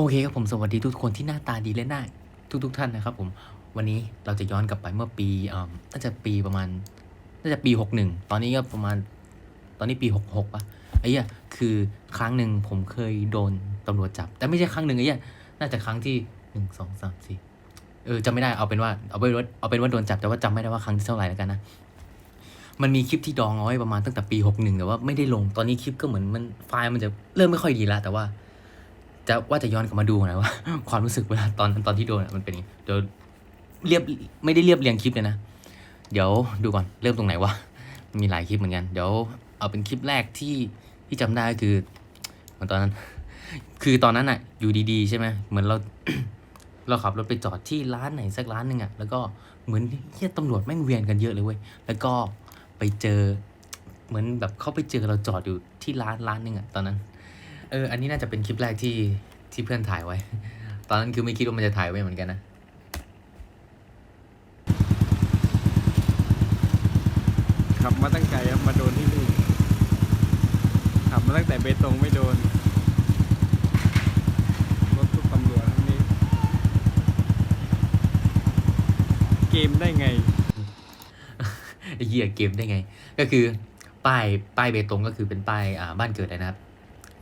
โอเคครับผมสวัสดีทุกคนที่หน้าตาดีและหน้าทุกทุกท่านนะครับผมวันนี้เราจะย้อนกลับไปเมื่อปีเอ่อน่าจะปีประมาณน่าจะปีหกหนึ่งตอนนี้ก็ประมาณตอนนี้ปีหกหกป่ะไอ้เหี้ยคือครั้งหนึ่งผมเคยโดนตำรวจจับ แต่ไม่ใช่ครั้งหนึ่งไอ้เหี้ยน่าจะครั้งที่หนึ่งสองสามสี่เออจำไม่ได้เอาเป็นว่าเอาเป็นว่าเอาเป็นว่าโดนจับแต่ว่าจำไม่ได้ว่าครั้งที่เท่าไหร่แล้วกันนะมันมีคลิปที่ดองเอาไว้ประมาณตั้งแต่ปีหกหนึ่งแต่ว่าไม่ได้ลงตอนนี้คลิปก็เหมือนมันไฟล์มันจะเริ่มไม่ค่อยดีแล้วแต่ว่า จะว่าจะย้อนกลับมาดูน่อยว่าความรู้สึกเวลาตอนตอนที่โดนมันเป็นยังไงเดี๋ยวเรียบไม่ได้เรียบเรียงคลิปเลยนะ เดี๋ยวดูก่อนเริ่มตรงไหนวะมันมีหลายคลิปเหมือนกัน เดี๋ยวเอาเป็นคลิปแรกที่ที่จำได้คือเหมือนตอนนั้น คือตอนนั้นอะอยู่ดีๆใช่ไหมเหมือนเราเราขับรถไปจอดที่ร้านไหนสักร้านหนึ่งอะแล้วก็เหมือนเฮียตำรวจแม่งเวียนกันเยอะเลยเว้ยแล้วก็ไปเจอ เหมือนแบบเขาไปเจอเราจอดอยู่ที่ร้านร้านหนึ่งอะตอนนั้น เออ อันนี้น่าจะเป็นคลิปแรกที่ที่เพื่อนถ่ายไว้ ตอนนั้นคือไม่คิดว่ามันจะถ่ายไว้เหมือนกันนะขับมาตั้งไกลครับมาโดนที่นี่ขับมาตั้งแต่เบตงไม่โดนรถทุกตำรวจทั้งนี้ เกมได้ไงไอ้เหี้ยเกมได้ไง ก็คือป้ายป้ายเบตงก็คือเป็นป้ายอ่าบ้านเกิดเลยนะครับ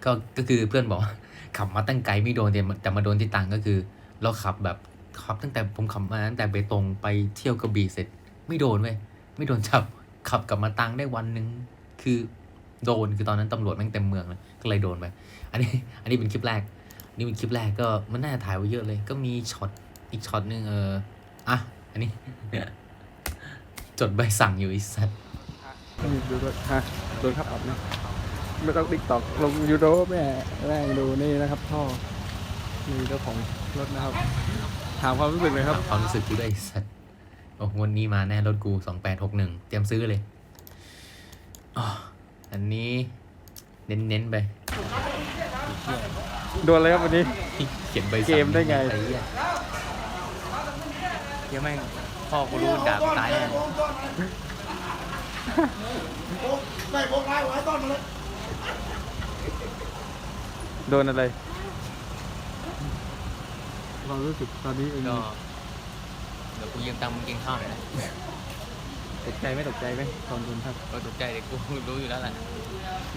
ก็ก็คือเพื่อนบอกว่าขับมาตั้งไกลไม่โดนแต่มาโดนที่ตังก็คือ เราขับแบบขับตั้งแต่ผมขับมาตั้งแต่เบตงไปเที่ยวกระบี่เสร็จ ไม่โดนเว้ยไม่โดนจับขับกลับมาตังได้วันหนึ่งคือโดนคือตอนนั้นตำรวจแม่งเต็มเมืองเลยก็เลยโดนไปอันนี้อันนี้เป็นคลิปแรกนี่เป็นคลิปแรกก็มันน่าจะถ่ายไว้เยอะเลย ก็มีช็อตอีกช็อตหนึ่งเอออะอันนี้จดใบสั่งอยู่อีสัตว์นี่ดูรถฮะโดนขับอับนะ ไม่ต้องติ๊กตอกลงยูโรแม่แม่งดูนี่นะครับท่อนี่เจ้าของรถนะครับ ถามความรู้สึกเลยครับ ความรู้สึกกูด้วยไอ้สัตว์โอ้วันนี้มาแน่รถกูสองแปดหกหนึ่งเตรียมซื้อเลยอ๋ออันนี้เน้นๆไปโดนอะไรครับวันนี้ เขียนใบสั่งเกมได้ไง อ้เหี้ยเหี้ยแม่งพ่อกูรู้ด่ากูตายแน่ โดนอะไร ความรู้สึกตอนนี้เองก็เดี๋ยวกูยืมตังค์มึงกินข้าวหน่อยนะตกใจไหมตกใจไหมตอนโดนครับก็ตกใจเด็กกูรู้อยู่แล้วแหละ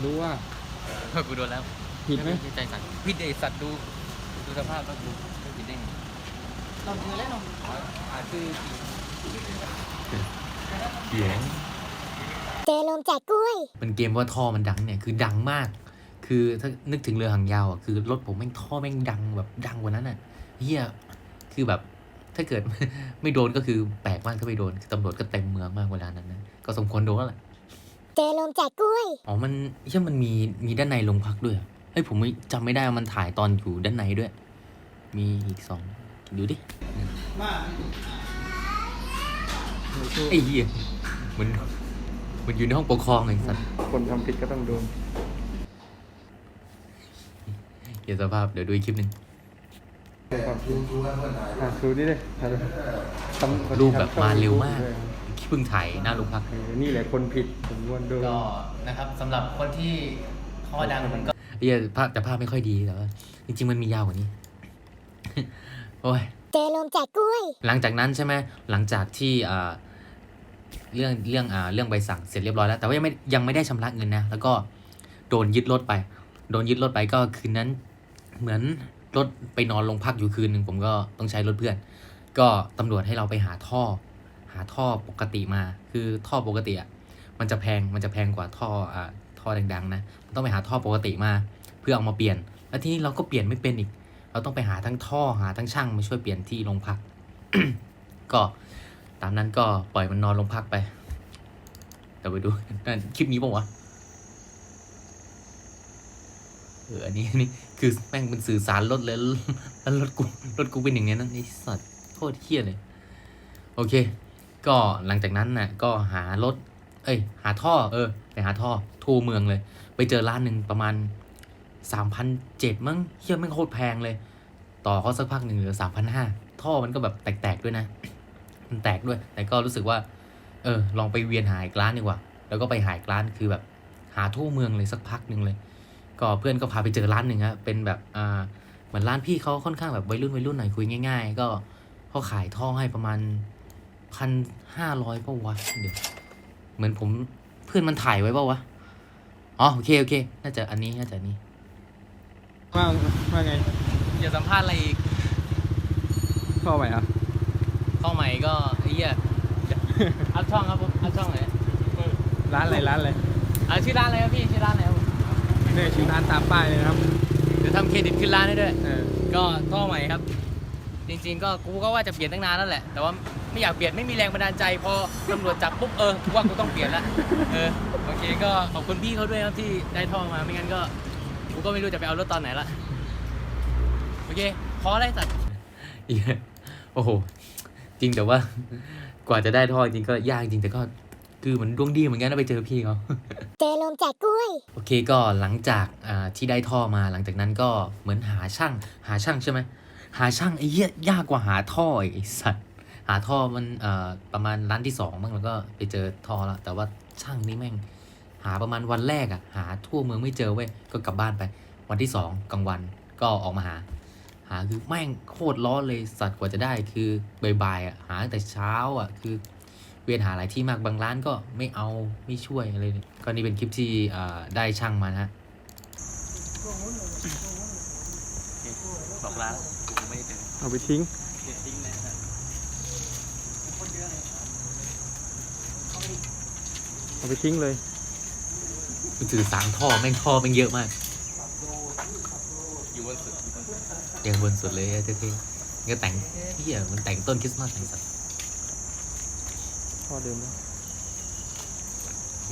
รู้ว่าว่ากูโดนแล้วผิดไหมใจสั่นพี่เดสัตว์ดูดูสภาพก็ดูไม่ผิดได้ไงเราคือแล้วเนาะอาคือเสียงเจลมแจกกล้วยมันเกมว่าท่อมันดังเนี่ย คือดังมาก คือถ้านึกถึงเรือหางยาวอะคือรถผมแม่งท่อแม่งดังแบบดังกว่านั้นอะเฮียคือแบบถ้าเกิดไม่โดนก็คือแปลกมากถ้าไม่โดนคือตำรวจก็เต็มเมืองมากเวลานั้นนะก็สมควรโดนแล้วแหละเจลมแจกกล้วยอ๋อมันเฮียมันมีมีด้านในโรงพักด้วยเหรอเฮ้ยผมไม่จำไม่ได้ว่ามันถ่ายตอนอยู่ด้านในด้วย มีอีกสองดูดิไอ้เหี้ยมันมันอยู่ในห้องปกครองไอ้สัตว์คนทำผิดก็ต้องโดน เกียรสภาพเดี๋ยวดูอีกคลิปหนึ่งอะดูนี่เลยถ่ายดูทำรูปแบบมาเร็วมากด้วยคลิปเพิ่งถ่ายหน้าโรงพักเออนี่แหละคนผิดผมควรโดนก็นะครับสำหรับคนที่ข้อดังมันก็เหี้ยภาพแต่ภาพไม่ค่อยดีแต่ว่าจริงๆมันมียาวกว่านี้โอ้ยเจลมแจกกล้วย หลังจากนั้นใช่ไหมหลังจากที่อ่าเรื่องเรื่องอ่าเรื่องใบสั่งเสร็จเรียบร้อยแล้ว แต่ว่ายังไม่ยังไม่ได้ชำระเงินนะ แล้วก็โดนยึดรถไป โดนยึดรถไปก็คืนนั้น เหมือนรถไปนอนโรงพักอยู่คืนหนึ่งผมก็ต้องใช้รถเพื่อน ก็ตำรวจให้เราไปหาท่อ หาท่อปกติมา คือท่อปกติอะมันจะแพงมันจะแพงกว่าท่ออ่าท่อดังๆนะต้องไปหาท่อปกติมา เพื่อเอามาเปลี่ยน แล้วทีนี้เราก็เปลี่ยนไม่เป็นอีก เราต้องไปหาทั้งท่อหาทั้งช่างมาช่วยเปลี่ยนที่โรงพัก ก็ตามนั้นก็ปล่อยมันนอนโรงพักไปเดี๋ยวไปดูนั่นคลิปนี้ป่าวะ เอออันนี้อันนี้คือแม่งเป็นสื่อสารรถเลยแล้วรถกูรถกูเป็นอย่างนี้นั่นไอ้สัตว์โคตรเฮี้ยเลย โอเค ก็หลังจากนั้นน่ะ ก็หารถ เอ้ย หาท่อ เออไปหาท่อทั่วเมืองเลย ไปเจอร้านหนึ่งประมาณสามพันเจ็ดมั้งเฮียแม่งโคตรแพงเลย ต่อเขาสักพักหนึ่งเหลือสามพันห้าท่อมันก็แบบแตกๆด้วยนะ มันแตกด้วย แต่ก็รู้สึกว่า เออ ลองไปเวียนหาอีกร้านดีกว่า แล้วก็ไปหาอีกร้านคือแบบ หาทั่วเมืองเลยสักพักหนึ่งเลย ก็เพื่อนก็พาไปเจอร้านหนึ่งฮะเป็นแบบอ่าเหมือนร้านพี่เขาค่อนข้างแบบวัยรุ่นวัยรุ่นหน่อยคุยง่าย ๆ ก็เขาขายท่อให้ประมาณพันห้าร้อยป่าวะเดี๋ยวเหมือนผมเพื่อนมันถ่ายไว้ป่าวะอ๋อโอเคโอเค น่าจะอันนี้น่าจะอันนี้ว่าว่าไงอย่าสัมภาษณ์อะไรอีกเข้าใหม่อะเข้าใหม่ก็ไอ้เหี้ยอัพช่องครับผมอัพช่องไหนร้านอะไรร้านอะไรอ่าชื่อร้านอะไรครับพี่ชื่อร้านอะไรครับผม เนี่ยชื่อร้านตามป้ายเลยนะครับเดี๋ยวทำเครดิตขึ้นร้านให้ด้วย เออก็ท่อใหม่ครับ จริงๆ ก็กูก็ว่าจะเปลี่ยนตั้งนานแล้วแหละ แต่ว่าไม่อยากเปลี่ยนไม่มีแรงบันดาลใจ พอตำรวจจับปุ๊บเออกูว่ากูต้องเปลี่ยนละเออโอเคก็ขอบคุณพี่เขาด้วยครับที่ได้ท่อมาไม่งั้นก็กูก็ไม่รู้จะไปเอารถตอนไหนละโอเคพอได้สัตว์โอ้โห จริงแต่ว่า กว่าจะได้ท่อจริงก็ยากจริงแต่ก็ คือเหมือนดวงดีเหมือนกันนะไปเจอพี่เขา เจอลมแจกกล้วย โอเคก็หลังจากอ่าที่ได้ท่อมาหลังจากนั้นก็เหมือนหาช่าง หาช่างใช่ไหมหาช่างไอ้เหี้ยยากกว่าหาท่ออีกไอ้สัตว์หาท่อมันเอ่อประมาณร้านที่สองบ้างแล้วก็ไปเจอท่อแล้วแต่ว่าช่างนี่แม่ง หาประมาณวันแรกอะหาทั่วเมืองไม่เจอเว้ยก็กลับบ้านไป วันที่สองกลางวันก็ออกมาหา หาคือแม่งโคตรร้อนเลยสัตว์กว่าจะได้คือบ่ายๆอะหาตั้งแต่เช้าอะคือ เวียนหาหลายที่มากบางร้านก็ไม่เอาไม่ช่วยอะไรเลยก็นี่เป็นคลิปที่อ่าได้ช่างมานะฮะบอกร้านกูไม่เจอเอาไปทิ้งทิ้งเลยนะเอาไปทิ้งเลยกูถือสามท่อแม่งท่อแม่งเยอะมากอยู่บนสุดยังบนสุดเลยอะเท่ๆก็แต่งเฮียมันแต่งต้นคริสต์มาสแต่งสัตว์ ท่อเดิมแล้ว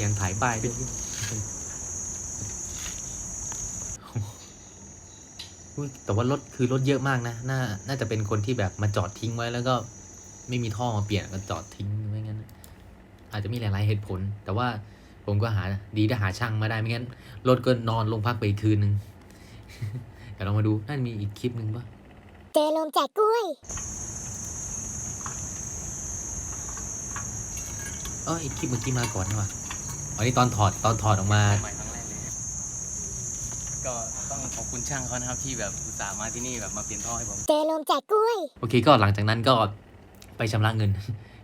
ยังถ่ายป้ายด้วยอุ๊ยแต่ว่ารถคือรถเยอะมากนะ น่า น่าจะเป็นคนที่แบบมาจอดทิ้งไว้แล้วก็ไม่มีท่อมาเปลี่ยนก็จอดทิ้งไม่งั้น อาจจะมีหลาย ๆ เหตุผล แต่ว่าผมก็หาดีได้หาช่างมาได้ไม่งั้นรถก็นอนลงพักไปอีกคืนนึงเดี๋ยวเรามาดูน่าจะมีอีกคลิปหนึ่งปะเจอลมแจกกล้วย เอออีกคลิปเมื่อกี้มาก่อนนี่หว่าอันนี้ตอนถอดตอนถอดออกมา ใหม่ครั้งแรกเลยก็ต้องขอบคุณช่างเขานะครับที่แบบอุตส่าห์มาที่นี่แบบมาเปลี่ยนท่อให้ผม เจอลมแจกกล้วย โอเคก็หลังจากนั้นก็ไปชำระเงิน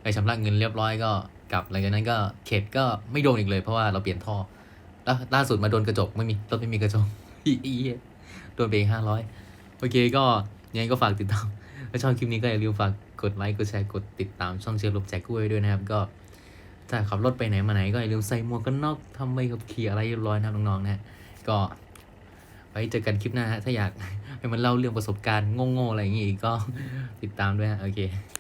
ไปชำระเงินเรียบร้อยก็กลับหลังจากนั้นก็เข็ดก็ไม่โดนอีกเลยเพราะว่าเราเปลี่ยนท่อ แล้วล่าสุดมาโดนกระจกไม่มีรถไม่มีกระจก อีอีโดนไปห้าร้อยโอเคก็ยังไงก็ฝากติดตาม ถ้าชอบคลิปนี้ก็อย่าลืมฝากกดไลค์กดแชร์กดติดตามช่องเชียร์ลบแจกกล้วยด้วยนะครับก็ ถ้าขับรถไปไหนมาไหนก็อย่าลืมใส่หมวกกันน็อกทำใบขับขี่อะไรเรียบร้อยนะน้องๆนะฮะก็ไว้เจอกันคลิปหน้าฮะถ้าอยากให้มันเล่าเรื่องประสบการณ์โง่ๆอะไรอย่างงี้อีกก็ติดตามด้วยฮะโอเค